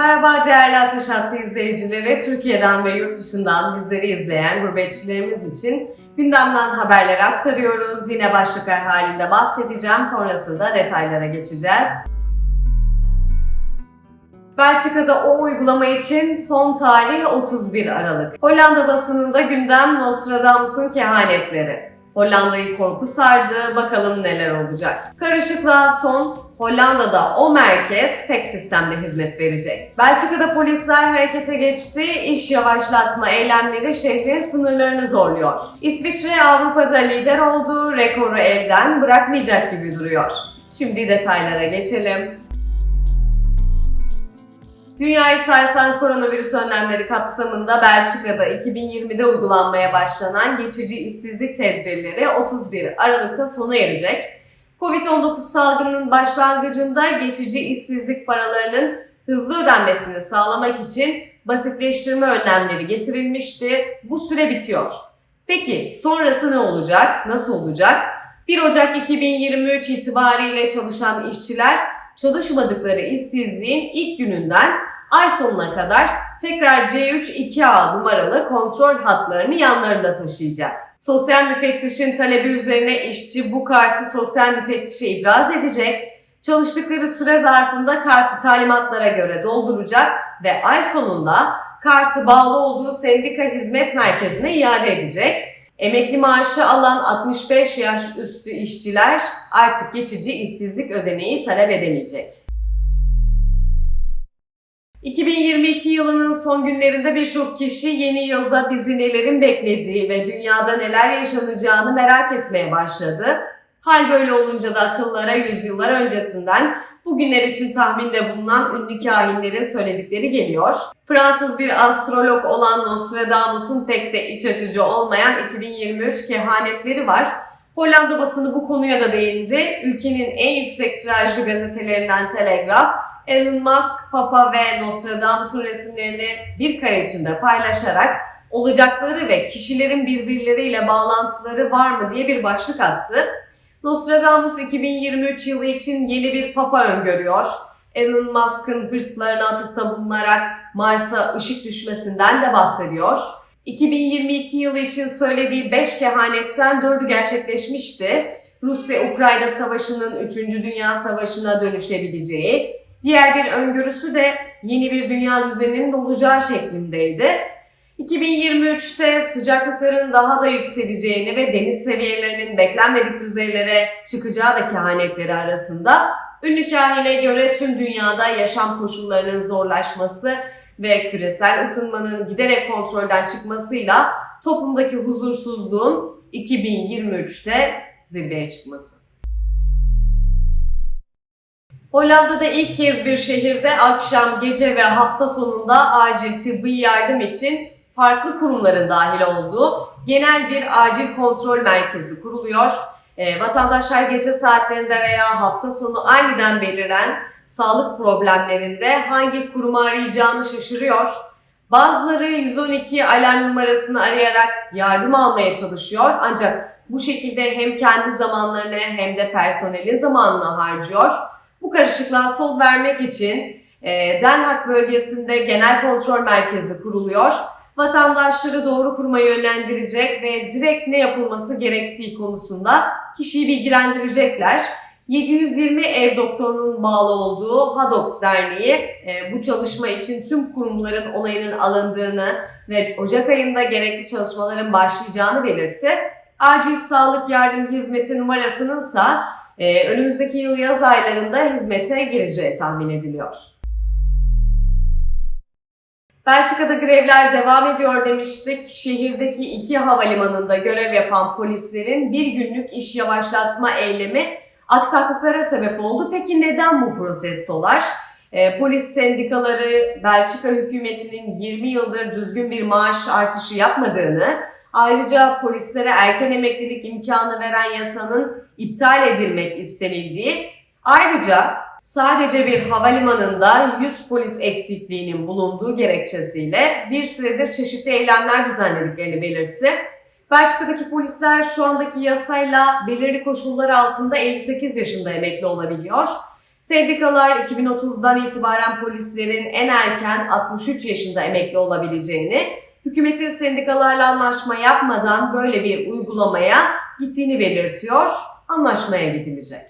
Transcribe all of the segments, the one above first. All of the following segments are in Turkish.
Merhaba değerli Ateş Hattı izleyicileri. Türkiye'den ve yurt dışından bizleri izleyen gurbetçilerimiz için gündemden haberler aktarıyoruz. Yine başlıklar halinde bahsedeceğim. Sonrasında detaylara geçeceğiz. Belçika'da o uygulama için son tarih 31 Aralık. Hollanda basınında gündem Nostradamus'un kehanetleri. Hollanda'yı korku sardı, bakalım neler olacak. Karışıklığa son, Hollanda'da o merkez tek sistemde hizmet verecek. Belçika'da polisler harekete geçti, iş yavaşlatma eylemleri şehrin sınırlarını zorluyor. İsviçre Avrupa'da lider oldu, rekoru elden bırakmayacak gibi duruyor. Şimdi detaylara geçelim. Dünyayı sarsan koronavirüs önlemleri kapsamında Belçika'da 2020'de uygulanmaya başlanan geçici işsizlik tedbirleri 31 Aralık'ta sona erecek. Covid-19 salgınının başlangıcında geçici işsizlik paralarının hızlı ödenmesini sağlamak için basitleştirme önlemleri getirilmişti. Bu süre bitiyor. Peki sonrası ne olacak? Nasıl olacak? 1 Ocak 2023 itibariyle çalışan işçiler çalışmadıkları işsizliğin ilk gününden ay sonuna kadar tekrar C3-2A numaralı kontrol hatlarını yanlarında taşıyacak. Sosyal müfettişin talebi üzerine işçi bu kartı sosyal müfettişe ibraz edecek, çalıştıkları süre zarfında kartı talimatlara göre dolduracak ve ay sonunda kartı bağlı olduğu sendika hizmet merkezine iade edecek. Emekli maaşı alan 65 yaş üstü işçiler artık geçici işsizlik ödeneği talep edemeyecek. 2022 yılının son günlerinde birçok kişi yeni yılda bizi nelerin beklediği ve dünyada neler yaşanacağını merak etmeye başladı. Hal böyle olunca da akıllara yüzyıllar öncesinden bugünler için tahminde bulunan ünlü kahinlerin söyledikleri geliyor. Fransız bir astrolog olan Nostradamus'un pek de iç açıcı olmayan 2023 kehanetleri var. Hollanda basını bu konuya da değindi. Ülkenin en yüksek tirajlı gazetelerinden Telegraph, Elon Musk, Papa ve Nostradamus'un resimlerini bir kare içinde paylaşarak olacakları ve kişilerin birbirleriyle bağlantıları var mı diye bir başlık attı. Nostradamus 2023 yılı için yeni bir papa öngörüyor. Elon Musk'ın hırslarına atıfta bulunarak Mars'a ışık düşmesinden de bahsediyor. 2022 yılı için söylediği 5 kehanetten 4'ü gerçekleşmişti. Rusya-Ukrayna savaşının 3. Dünya Savaşı'na dönüşebileceği, diğer bir öngörüsü de yeni bir dünya düzeninin olacağı şeklindeydi. 2023'te sıcaklıkların daha da yükseleceğini ve deniz seviyelerinin beklenmedik düzeylere çıkacağı da kehanetleri arasında. Ünlü kahine göre tüm dünyada yaşam koşullarının zorlaşması ve küresel ısınmanın giderek kontrolden çıkmasıyla toplumdaki huzursuzluğun 2023'te zirveye çıkması. Hollanda'da ilk kez bir şehirde akşam, gece ve hafta sonunda acil tıbbi yardım için farklı kurumların dahil olduğu genel bir acil kontrol merkezi kuruluyor. E, vatandaşlar gece saatlerinde veya hafta sonu aniden beliren sağlık problemlerinde hangi kurumu arayacağını şaşırıyor. Bazıları 112 alarm numarasını arayarak yardım almaya çalışıyor ancak bu şekilde hem kendi zamanlarını hem de personelin zamanını harcıyor. Bu karışıklığa son vermek için e, Den Haag bölgesinde genel kontrol merkezi kuruluyor. Vatandaşları doğru kuruma yönlendirecek ve direkt ne yapılması gerektiği konusunda kişiyi bilgilendirecekler. 720 ev doktorunun bağlı olduğu Hadox Derneği e, bu çalışma için tüm kurumların onayının alındığını ve Ocak ayında gerekli çalışmaların başlayacağını belirtti. Acil sağlık yardım hizmeti numarasının ise e, önümüzdeki yıl yaz aylarında hizmete gireceği tahmin ediliyor. Belçika'da grevler devam ediyor demiştik. Şehirdeki iki havalimanında görev yapan polislerin bir günlük iş yavaşlatma eylemi aksaklıklara sebep oldu. Peki neden bu protestolar? E, polis sendikaları Belçika hükümetinin 20 yıldır düzgün bir maaş artışı yapmadığını, ayrıca polislere erken emeklilik imkanı veren yasanın iptal edilmek istenildiği, ayrıca sadece bir havalimanında 100 polis eksikliğinin bulunduğu gerekçesiyle bir süredir çeşitli eylemler düzenlediklerini belirtti. Belçika'daki polisler şu andaki yasayla belirli koşullar altında 58 yaşında emekli olabiliyor. Sendikalar 2030'dan itibaren polislerin en erken 63 yaşında emekli olabileceğini, hükümetin sendikalarla anlaşma yapmadan böyle bir uygulamaya gittiğini belirtiyor. Anlaşmaya gidilecek.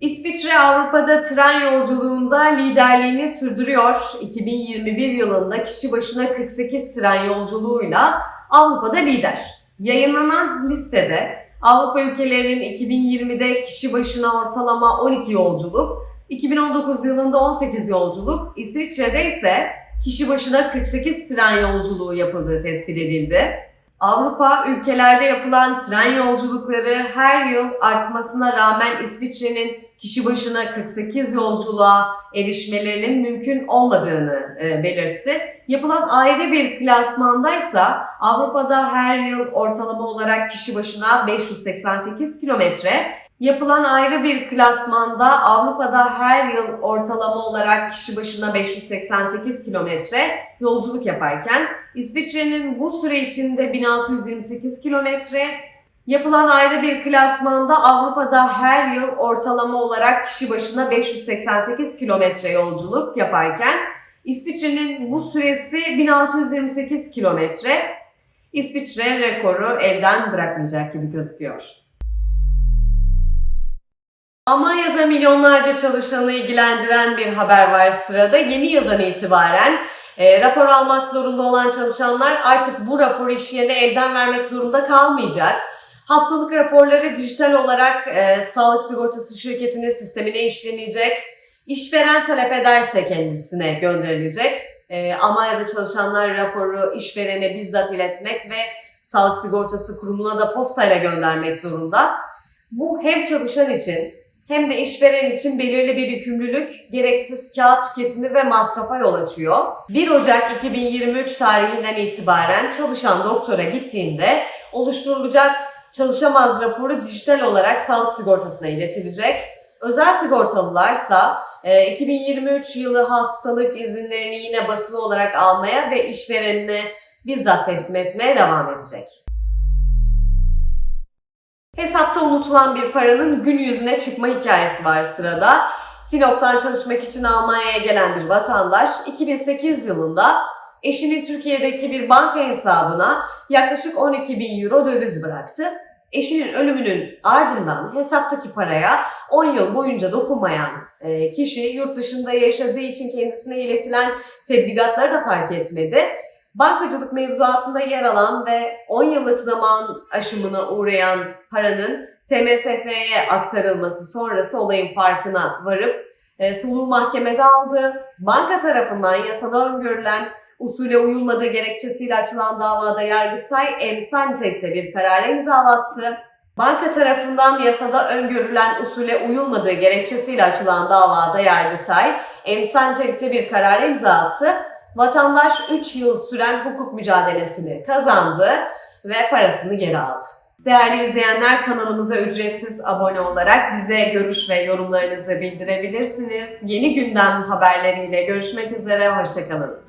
İsviçre Avrupa'da tren yolculuğunda liderliğini sürdürüyor. 2021 yılında kişi başına 48 tren yolculuğuyla Avrupa'da lider. Yayınlanan listede Avrupa ülkelerinin 2020'de kişi başına ortalama 12 yolculuk, 2019 yılında 18 yolculuk, İsviçre'de ise kişi başına 48 tren yolculuğu yapıldığı tespit edildi. Avrupa ülkelerde yapılan tren yolculukları her yıl artmasına rağmen İsviçre'nin kişi başına 48 yolculuğa erişmelerinin mümkün olmadığını e, belirtti. Yapılan ayrı bir klasmandaysa Avrupa'da her yıl ortalama olarak kişi başına 588 kilometre, yapılan ayrı bir klasmanda Avrupa'da her yıl ortalama olarak kişi başına 588 kilometre yolculuk yaparken İsviçre'nin bu süre içinde 1628 kilometre, Yapılan ayrı bir klasmanda Avrupa'da her yıl ortalama olarak kişi başına 588 kilometre yolculuk yaparken İsviçre'nin bu süresi 1628 kilometre. İsviçre rekoru elden bırakmayacak gibi gözüküyor. Almanya'da milyonlarca çalışanı ilgilendiren bir haber var sırada. Yeni yıldan itibaren e, rapor almak zorunda olan çalışanlar artık bu raporu iş yerine elden vermek zorunda kalmayacak. Hastalık raporları dijital olarak e, sağlık sigortası şirketinin sistemine işlenecek. İşveren talep ederse kendisine gönderilecek. E, Almanya'da çalışanlar raporu işverene bizzat iletmek ve sağlık sigortası kurumuna da postayla göndermek zorunda. Bu hem çalışan için hem de işveren için belirli bir yükümlülük, gereksiz kağıt tüketimi ve masrafa yol açıyor. 1 Ocak 2023 tarihinden itibaren çalışan doktora gittiğinde oluşturulacak çalışamaz raporu dijital olarak sağlık sigortasına iletilecek. Özel sigortalılarsa e, 2023 yılı hastalık izinlerini yine basılı olarak almaya ve işverenine bizzat teslim etmeye devam edecek. Hesapta unutulan bir paranın gün yüzüne çıkma hikayesi var sırada. Sinop'tan çalışmak için Almanya'ya gelen bir vatandaş 2008 yılında eşinin Türkiye'deki bir banka hesabına yaklaşık 12 bin euro döviz bıraktı. Eşinin ölümünün ardından hesaptaki paraya 10 yıl boyunca dokunmayan e, kişi yurt dışında yaşadığı için kendisine iletilen tebligatları da fark etmedi. Bankacılık mevzuatında yer alan ve 10 yıllık zaman aşımına uğrayan paranın TMSF'ye aktarılması sonrası olayın farkına varıp e, soluğu mahkemede aldı. Banka tarafından yasada öngörülen usule uyulmadığı gerekçesiyle açılan davada Yargıtay emsal tekte bir karar imzalattı. Banka tarafından yasada öngörülen usule uyulmadığı gerekçesiyle açılan davada Yargıtay emsal tekte bir karar imza attı. Vatandaş 3 yıl süren hukuk mücadelesini kazandı ve parasını geri aldı. Değerli izleyenler kanalımıza ücretsiz abone olarak bize görüş ve yorumlarınızı bildirebilirsiniz. Yeni gündem haberleriyle görüşmek üzere, hoşçakalın.